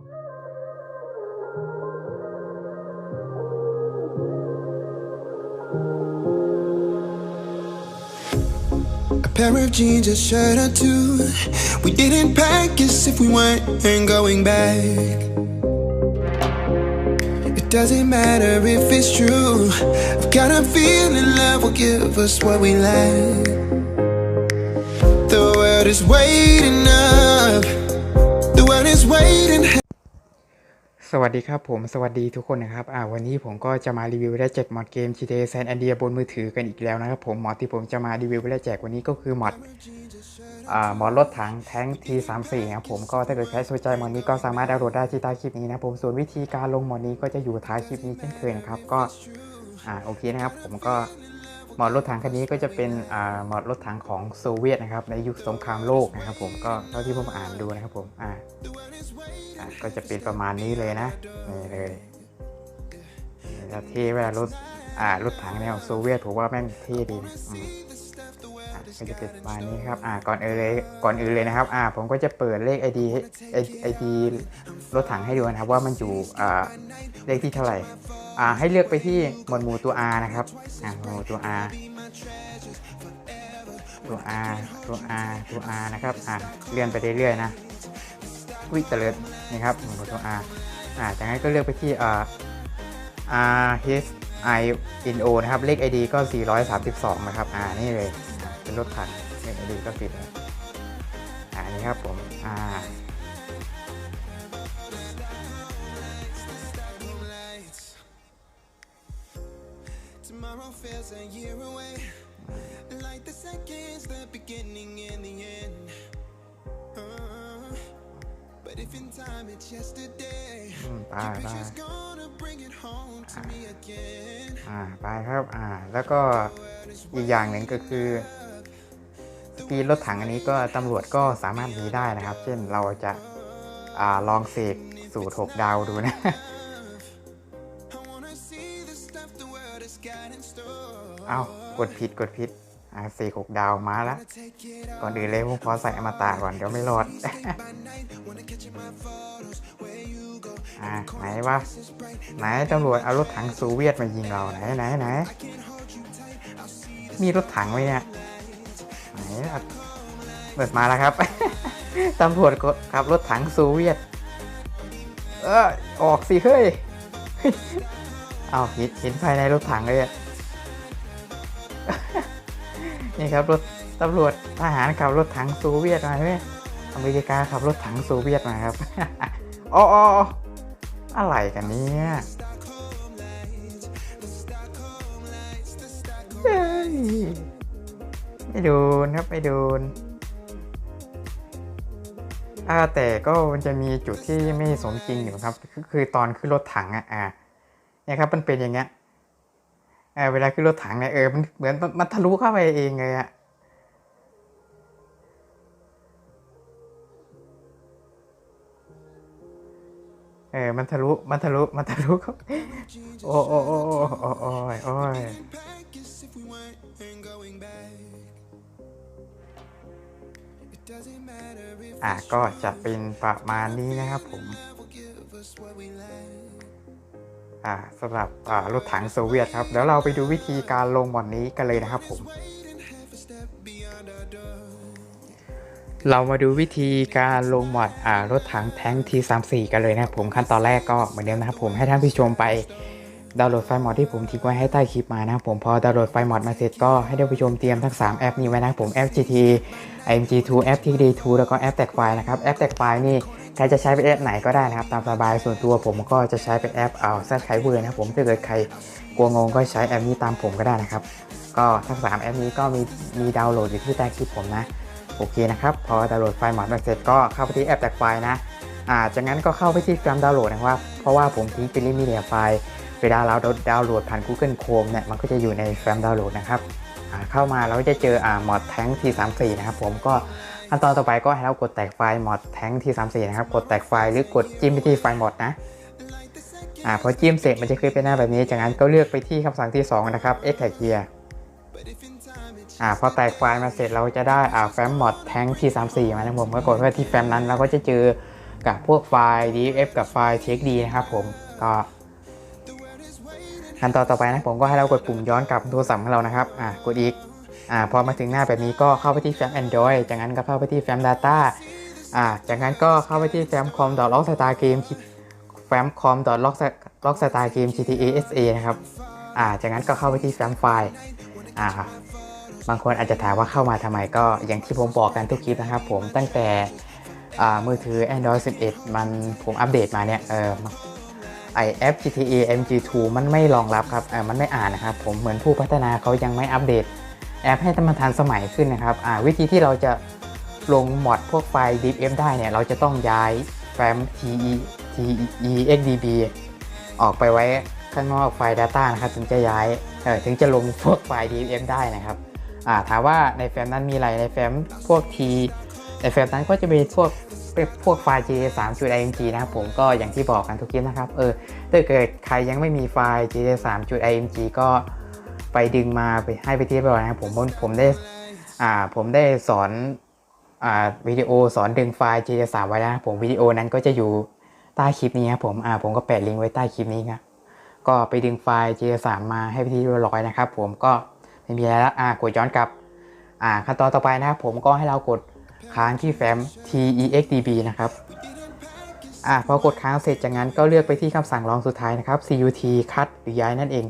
A pair of jeans, a shirt or two. We didn't pack as if we weren't going back. It doesn't matter if it's true. I've got a feeling love will give us what we lack. The world is waiting up. The world is waiting. สวัสดีครับผมสวัสดีทุกคนนะครับอ่าวันนี้ผมก็จะมารีวิวและแจกมอดเกม GTA San Andreas บนมือถือกันอีกแล้วนะครับผมมอดที่ผมจะมารีวิวและแจกวันนี้ก็คือมอดอ่ามอดรถถังแท้ง T34 ครับผมก็ถ้าเกิดใครสนใจมอดนี้ก็สามารถดาวน์โหลดได้ที่ใต้คลิปนี้นะผมส่วนวิธีการลงมอดนี้ก็จะอยู่ท้ายคลิปนี้เช่นเคยนะครับก็อ่าโอเคนะครับผมก็มอดรถถังคันนี้ก็จะเป็นอ่ามอดรถถังของโซเวียตนะครับในยุคสงครามโลกนะครับผมก็เท่าที่ผมอ่านดูนะครับผมอ่า ก็จะเป็นประมาณนี้เลยนะนี่เลยนี่แล้วเท่เวลารถอ่ารถถังแนวโซเวียตผมว่าแม่งเท่ดีนะก็จะเป็นประมาณนี้ครับอ่าก่อนอื่นเลยก่อนอื่นเลยนะครับอ่าผมก็จะเปิดเลข ID ไอไอดีรถถังให้ดูนะครับว่ามันอยู่อ่าเลขที่เท่าไหร่อ่าให้เลือกไปที่หมวดหมู่ตัว R นะครับอ่าหมวดหมู่ตัว R ตัว R ตัว R ตัว R นะครับอ่าเลื่อนไปเรื่อยๆนะ วิเตลิดนี่ครับหมวดตัว R อ่าจากนั้นก็เลือกไปที่ R H I N O นะครับ เลข ID ก็ 432 นะครับ อ่า นี่เลย เป็นรถถังเลข ID ก็ติดอ่า นี่ครับผม อ่า Tomorrow but if in time it's yesterday, อืมไปไป just gonna bring it home to me again. อ่าไปครับ อ่า แล้วก็อีกอย่างหนึ่งก็คือสปีดรถถังอันนี้ก็ตำรวจก็สามารถมีได้นะครับ เช่นเราจะอ่าลองเสกสูตร6ดาวดูนะ I wanna see the stuff the world has got in store. เอ้ากดผิดกดผิด อ่าเสกหกดาวมาแล้ว Take it out ก่อนอื่นเลยผมขอใส่อมตะก่อนเดี๋ยวไม่รอด by night. Wanna catch my photos where you go. อ่าไหนวะไหนตำรวจเอารถถังโซเวียตมายิงเราไหนไหนไหนมีรถถังไหมเนี่ยไหนอะเปิดมาแล้วครับตำรวจก็ขับรถถังโซเวียต เออออกสิเฮ้ย เอาเห็นเห็นภายในรถถังเลยอะ นี่ครับรถตำรวจทหารขับรถถังโซเวียตมาใช่ไหมอเมริกาขับรถถังโซเวียตมาครับอ๋ออะไรกันเนี่ยไม่โดนครับไม่โดนอ่าแต่ก็มันจะมีจุดที่ไม่สมจริงอยู่ครับ คือคือตอนขึ้นรถถังอะอ่าเนี่ยครับมันเป็นอย่างเงี้ย เอเวลาขึ้นรถถังเนี่ยเออมันเหมือนมันทะลุเข้าไปเองเลยอะเออ มันทะลุ มันทะลุ มันทะลุเขาโอ้โอ้โอ้โอ้โอ้โอ้ยโอ้ยอะก็จะเป็นประมาณนี้นะครับผม สำหรับรถถังโซเวียตครับเดี๋ยวเราไปดูวิธีการลงบอนนี้กันเลยนะครับผม เรามาดูวิธีการลงหมอดรถถังแท้ง T34 กันเลยนะครับผมขั้นตอนแรกก็เหมือนเดิมนะครับผมให้ท่านผู้ชมไป ดาวน์โหลดไฟล์มอดที่ผมทิ้งไว้ให้ใต้คลิปมานะผมพอดาวน์โหลดไฟล์มอดมาเสร็จก็ให้ท่านผู้ชมเตรียมทั้ง 3 แอปนี้ไว้นะผมแอป GT IMG2 แอป TD2 แล้วก็แอปแตกไฟล์นะครับแอปแตกไฟล์นี่ใครจะใช้เป็นแอปไหนก็ได้นะครับตามสบายส่วนตัวผมก็จะใช้เป็นแอปเอาแซดไคเวอร์นะผมถ้าเกิดใครกลัวงงก็ใช้แอปนี้ตามผมก็ได้นะครับก็ทั้งสามแอปนี้ก็มีมีดาวน์โหลดอยู่ที่ใต้คลิปผมนะโอเคนะครับพอดาวน์โหลดไฟล์มอดมาเสร็จก็เข้าไปที่แอปแตกไฟล์นะอ่าจากนั้นก็เข้าไปที่แฟ้มดาวน์โหลดนะครับเพราะว่าผมทิ้งเป็นลิมิเนียไฟล์ เวลาเราดาวน์โหลดผ่าน Google Chrome เนี่ยมันก็จะอยู่ในแฟ้มดาวน์โหลดนะครับเข้ามาเราก็จะเจออ่ามอดแท้ง T34 นะครับผมก็ขั้นตอนต่อไปก็ให้เรากดแตกไฟล์มอดแท้ง T34 นะครับ กดแตกไฟล์หรือกดจิ้มไปที่ไฟล์มอดนะอ่าพอจิ้มเสร็จมันจะขึ้นเป็นหน้าแบบนี้ จากนั้นก็เลือกไปที่คำสั่งที่สองนะครับ extract here อ่าพอแตกไฟล์มาเสร็จเราจะได้อ่าแฟ้มมอดแท้งที่34 มานะผมก็กดไปที่แฟ้มนั้นเราก็จะเจอกับพวกไฟล์ DFF กับไฟล์ TXD นะครับผมก็ ขั้นตอนต่อไปนะผมก็ให้เรากดปุ่มย้อนกลับโทรศัพท์ของเรานะครับอ่ากดอีกอ่าพอมาถึงหน้าแบบนี้ก็เข้าไปที่แฟ้ม Android จากนั้นก็เข้าไปที่แฟ้ม Data อ่าจากนั้นก็เข้าไปที่แฟ้ม com log star game แฟ้ม com log log star game GTA SA นะครับอ่าจากนั้นก็เข้าไปที่แฟ้มไฟล์อ่าบางคนอาจจะถามว่าเข้ามาทำไมก็อย่างที่ผมบอกกันทุกคลิปนะครับผมตั้งแต่อ่ามือถือ Android 11 มันผมอัปเดตมาเนี่ยเออ ไอแอป GTA MG2 มันไม่รองรับครับเออมันไม่อ่านนะครับผมเหมือนผู้พัฒนาเขายังไม่อัปเดต แอปให้มันทันสมัยขึ้นนะครับอ่าวิธีที่เราจะลงมอดพวกไฟล์ DFM ได้เนี่ยเราจะต้องย้ายแฟ้ม TE TEXDB ออกไปไว้ข้างนอกไฟล์ Data นะครับถึงจะย้ายเออถึงจะลงพวกไฟล์ DFM ได้นะครับอ่าถามว่าในแฟ้มนั้นมีอะไรในแฟ้มพวก T ในแฟ้มนั้นก็จะมีพวก พวกไฟล์ JA 3 img นะครับผมก็อย่างที่บอกกันทุกคลิปนะครับเออถ้าเกิดใครยังไม่มีไฟล์ JA 3 img ก็ไปดึงมาไปให้ไปที่ไปก่อนนะครับผมผมผมได้อ่าผมได้สอนอ่าวิดีโอสอนดึงไฟล์ JA 3ไว้แล้วนะครับผมวิดีโอนั้นก็จะอยู่ใต้คลิปนี้ครับผมอ่าผมก็แปะลิงก์ไว้ใต้คลิปนี้ครับก็ไปดึงไฟล์ JA 3มาให้ไปที่เรียบร้อยนะครับผมก็ไม่มีอะไรแล้วอ่ากดย้อนกลับอ่าขั้นตอนต่อไปนะครับผมก็ให้เรากด ค้างที่แฟ้ม texdb นะครับอ่าพอกดค้างเสร็จจากนั้นก็เลือกไปที่คำสั่งรองสุดท้ายนะครับ cut cut หรือย้ายนั่นเอง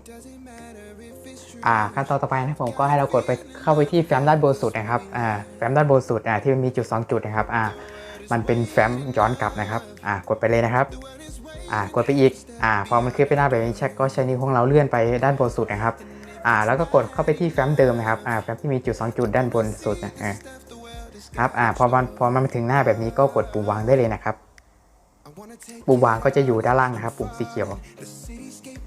อ่าขั้นตอนต่อไปนะผมก็ให้เรากดไปเข้าไปที่แฟ้มด้านบนสุดนะครับอ่าแฟ้มด้านบนสุดอ่าที่มีจุด 2 จุดนะครับอ่ามันเป็นแฟ้มย้อนกลับนะครับอ่ากดไปเลยนะครับอ่ากดไปอีกอ่าพอมันขึ้นไปหน้าแบบนี้เช็คก็ใช้นิ้วของเราเลื่อนไปด้านบนสุดนะครับอ่าแล้วก็กดเข้าไปที่แฟ้มเดิมนะครับอ่าแฟ้มที่มีจุด 2 จุดด้านบนสุดนะอ่า ครับอ่าพอมันพอมันมาถึงหน้าแบบนี้ก็กดปุ่มวางได้เลยนะครับ ปุ่มวางก็จะอยู่ด้านล่างนะครับ ปุ่มสีเขียว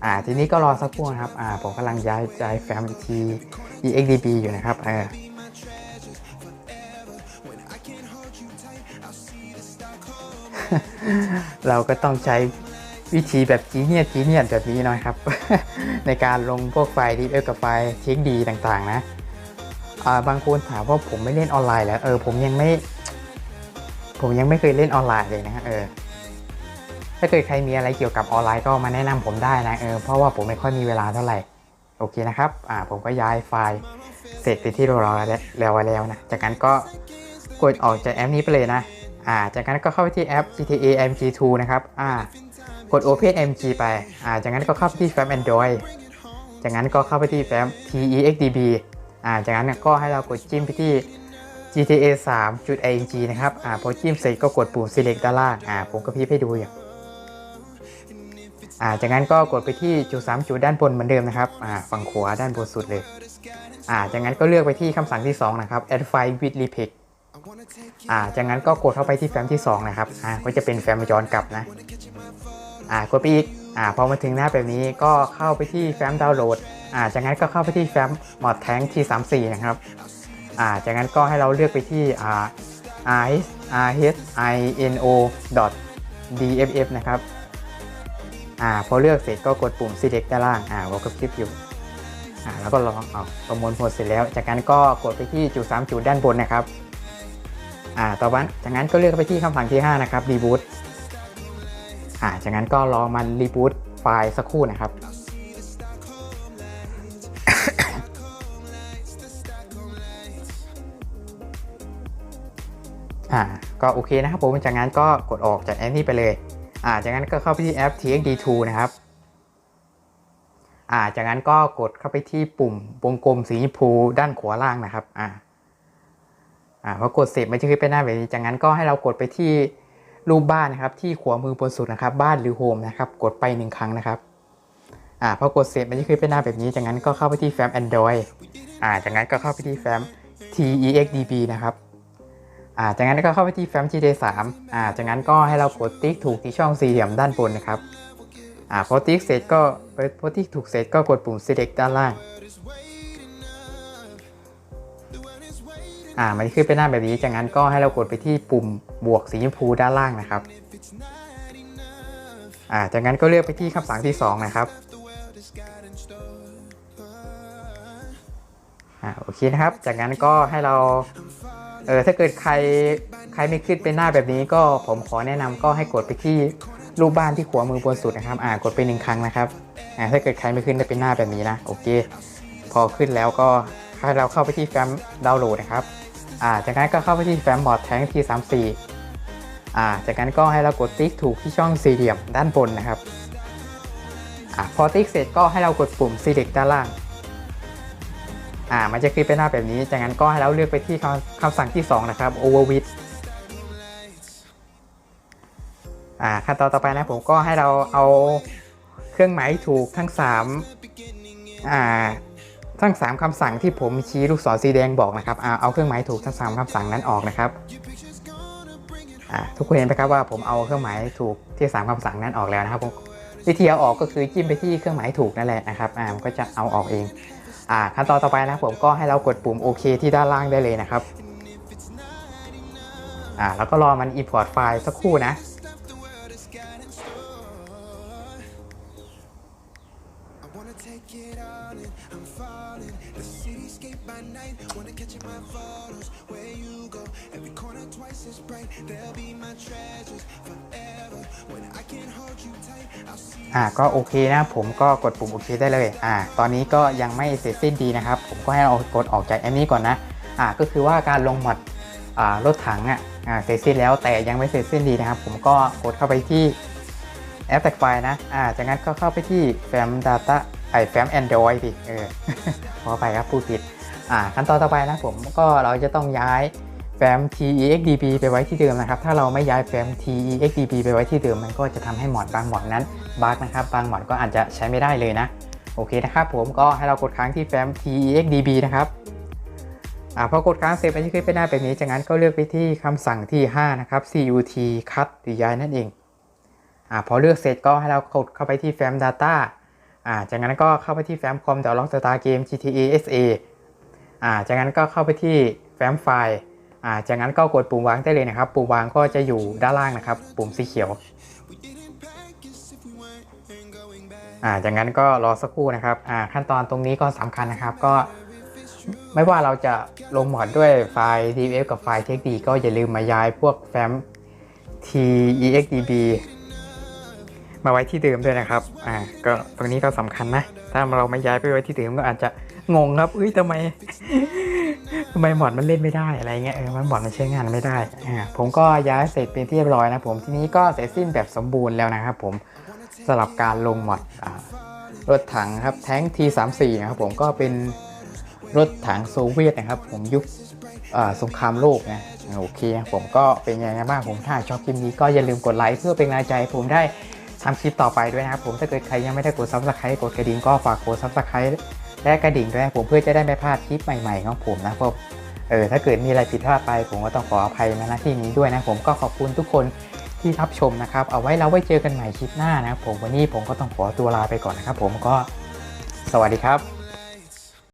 อ่าทีนี้ก็รอสักครู่นะครับอ่าผมกำลังย้ายย้ายแฟ้มที exdb อยู่นะครับเออเราก็ต้องใช้วิธีแบบจีเนียจีเนียแบบนี้น่อยครับ ในการลงพวกไฟล์ดีเอกับไฟล์เช็คดีต่างๆ นะ บางคนถามว่าผมไม่เล่นออนไลน์แล้วเออผมยังไม่ ผมยังไม่เคยเล่นออนไลน์เลยนะเออถ้าเกิดใครมีอะไรเกี่ยวกับออนไลน์ก็มาแนะนำผมได้นะเออเพราะว่าผมไม่ค่อยมีเวลาเท่าไหร่โอเคนะครับอ่าผมก็ย้ายไฟล์เสร็จไปที่เราแล้วแล้วแล้วนะจากนั้นก็กดออกจากแอปนี้ไปเลยนะอ่าจากนั้นก็เข้าไปที่แอป GTA MG2 นะครับอ่ากด Open MG ไปอ่าจากนั้นก็เข้าไปที่แฟ้ม Android จากนั้นก็เข้าไปที่แฟ้ม TEXDB อ่าจากนั้นก็ให้เรากดจิ้มไปที่ GTA 3.ing นะครับอ่าพอจิ้มเสร็จก็กดปุ่ม select ด้านล่างอ่าผมก็พี่ให้ดูอย่างอ่าจากนั้นก็กดไปที่จุด3จุดด้านบนเหมือนเดิมนะครับอ่าฝั่งขวาด้านบนสุดเลยอ่าจากนั้นก็เลือกไปที่คำสั่งที่ 2 นะครับ add file with repeat อ่าจากนั้นก็กดเข้าไปที่แฟ้มที่ 2 นะครับอ่าก็จะเป็นแฟ้มย้อนกลับนะอ่ากดไปอีกอ่าพอมาถึงหน้าแบบนี้ก็เข้าไปที่แฟ้มดาวน์โหลด อ่าจากนั้นก็เข้าไปที่แฟ้ม mod tank T34 นะครับอ่าจากนั้นก็ให้เราเลือกไปที่อ่า r r h i n o dff นะครับอ่าพอเลือกเสร็จก็กดปุ่ม select ด้านล่างอ่าเราก็คลิปอยู่อ่าแล้วก็ลองเอาประมวลผลเสร็จแล้ว จากนั้นก็กดไปที่จุด3จุดด้านบนนะครับอ่าต่อมาจากนั้นก็เลือกไปที่คำสั่งที่ 5 นะครับ reboot อ่าจากนั้นก็รอมันรีบูตไฟล์สักครู่นะครับ ก็โอเคนะครับผมจากนั้นก็กดออกจากแอปนี้ไปเลยอ่าจากนั้นก็เข้าไปที่แอป TXD2 นะครับอ่าจากนั้นก็กดเข้าไปที่ปุ่มวงกลมสีชมพูด้านขวาล่างนะครับอ่าอ่าพอกดเสร็จมันจะขึ้นไปหน้าแบบนี้จากนั้นก็ให้เรากดไปที่รูปบ้านนะครับ ที่ขวามือบนสุดนะครับ บ้านหรือโฮมนะครับ กดไปหนึ่งครั้งนะครับอ่าพอกดเสร็จมันจะขึ้นเป็นหน้าแบบนี้ จากนั้นก็เข้าไปที่แฟ้ม Android อ่าจากนั้นก็เข้าไปที่แฟ้ม TEXDB นะครับ อ่าจากนั้นก็เข้าไปที่แฟ้ม GTA 3อ่าจากนั้นก็ให้เรากดติ๊กถูกที่ช่องสี่เหลี่ยมด้านบนนะครับอ่าพอติ๊กเสร็จก็พอติ๊กถูกเสร็จก็กดปุ่ม select ด้านล่างอ่ามันขึ้นเป็นหน้าแบบนี้จากนั้นก็ให้เรากดไปที่ปุ่มบวกสีชมพูด้านล่างนะครับอ่าจากนั้นก็เลือกไปที่คำสั่งที่ 2 นะครับอ่าโอเคนะครับ จากนั้นก็ให้เรา เออถ้าเกิดใครใครไม่ขึ้นเป็นหน้าแบบนี้ก็ผมขอแนะนำก็ให้กดไปที่รูปบ้านที่ขวามือบนสุดนะครับ อ่ากดไปหนึ่งครั้งนะครับอ่าถ้าเกิดใครไม่ขึ้นได้เป็นหน้าแบบนี้นะโอเค พอขึ้นแล้วก็ให้เราเข้าไปที่แฟ้มดาวน์โหลดนะครับอ่าจากนั้นก็เข้าไปที่แฟ้มบอร์ดแท้งทีสามสี่อ่าจากนั้นก็ให้เรากดติ๊กถูกที่ช่องสี่เหลี่ยมด้านบนนะครับอ่าพอติ๊กเสร็จก็ให้เรากดปุ่ม select ด้านล่าง อ่ามันจะขึ้นเป็นหน้าแบบนี้ จากนั้นก็ให้เราเลือกไปที่คำคำสั่งที่ 2 นะครับ overwidth อ่าขั้นตอนต่อไปนะผมก็ให้เราเอาเครื่องหมายถูกทั้ง3อ่าทั้ง 3คำสั่งที่ผมชี้ลูกศรสีแดงบอกนะครับอ่าเอาเครื่องหมายถูกทั้ง 3คำสั่งนั้นออกนะครับอ่าทุกคนเห็นไหมครับว่าผมเอาเครื่องหมายถูกที่ 3คำสั่งนั้นออกแล้วนะครับผมวิธีเอาออกก็คือจิ้มไปที่เครื่องหมายถูกนั่นแหละนะครับอ่ามันก็จะเอาออกเอง อ่าขั้นตอนต่อไปนะผมก็ให้เรากดปุ่มโอเคที่ด้านล่างได้เลยนะครับอ่าแล้วก็รอมัน import ไฟล์สักครู่นะ อ่าก็โอเคนะผมก็กดปุ่มโอเคได้เลยอ่าตอนนี้ก็ยังไม่เสร็จสิ้นดีนะครับ ผมก็ให้เรากดออกจากแอปนี้ก่อนนะอ่าก็คือว่าการลงหมดอ่ารถถังอะอ่าเสร็จสิ้นแล้วแต่ยังไม่เสร็จสิ้นดีนะครับ ผมก็กดเข้าไปที่แอปแท็กไฟนะอ่าจากนั้นก็เข้าไปที่แฟ้ม Data ไอแฟ้ม Android ดิเออขอไปครับพูดผิดอ่าขั้นตอนต่อไปนะผมก็เราจะต้องย้าย ฟ้ม TEXDB ไปไว้ที่เดิมนะครับ ถ้าเราไม่ย้ายแฟ้ม TEXDB ไปไว้ที่เดิม มันก็จะทำให้หมอดบางหมอดนั้นบั๊กนะครับ บางหมอดก็อาจจะใช้ไม่ได้เลยนะ โอเคนะครับผมก็ให้เรากดค้างที่แฟ้ม texdb นะครับอ่าพอกดค้างเสร็จมันจะขึ้นเป็นหน้าแบบนี้จากนั้นก็เลือกไปที่คำสั่งที่ 5 นะครับ cut cut หรือย้ายนั่นเองอ่าพอเลือกเสร็จก็ให้เรากดเข้าไปที่แฟ้ม data อ่าจากนั้นก็เข้าไปที่แฟ้ม com d o w n l o g star game gta sa อ่าจากนั้นก็เข้าไปที่แฟ้มไฟล์ อ่าจากนั้นก็กดปุ่มวางได้เลยนะครับ ปุ่มวางก็จะอยู่ด้านล่างนะครับ ปุ่มสีเขียวอ่าจากนั้นก็รอสักครู่นะครับอ่าขั้นตอนตรงนี้ก็สำคัญนะครับก็ ไม่ว่าเราจะลงหมอดด้วยไฟล์ DF กับไฟล์ TXT ก็อย่าลืมมาย้ายพวกแฟ้ม TEXDB มาไว้ที่เดิมด้วยนะครับ อ่า ก็ตรงนี้ก็สำคัญนะ ถ้าเราไม่ย้ายไปไว้ที่เดิมก็อาจจะงงครับ เอ้ยทำไม ไมหมอดมันเล่นไม่ได้อะไรเงี้ยเออมันหมอดมันใช้งานไม่ได้อ่าผมก็ย้ายเสร็จเป็นที่เรียบร้อยนะผมทีนี้ก็เสร็จสิ้นแบบสมบูรณ์แล้วนะครับผมสำหรับการลงหมอดรถถังครับแท้ง T34 นะครับผมก็เป็นรถถังโซเวียตนะครับ ผมยุคสงครามโลกนะโอเคผมก็เป็นยังไงบ้างผมถ้าชอบคลิปนี้ก็อย่าลืมกดไลค์เพื่อเป็นกำลังใจให้ผมได้ทำคลิปต่อไปด้วยนะครับผมถ้าเกิดใครยังไม่ได้กดซับสไครต์กดกระดิ่งก็ฝากกดซับสไครต์ และกระดิ่งด้วยผมเพื่อจะได้ไม่พลาดคลิปใหม่ๆของผมนะผมเออถ้าเกิดมีอะไรผิดพลาดไป ผมก็ต้องขออภัยมาณที่นี้ด้วยนะผมก็ขอบคุณทุกคนที่รับชมนะครับ เอาไว้เราไว้เจอกันใหม่คลิปหน้านะครับผมวันนี้ผมก็ต้องขอตัวลาไปก่อนนะครับ ผมก็สวัสดีครับ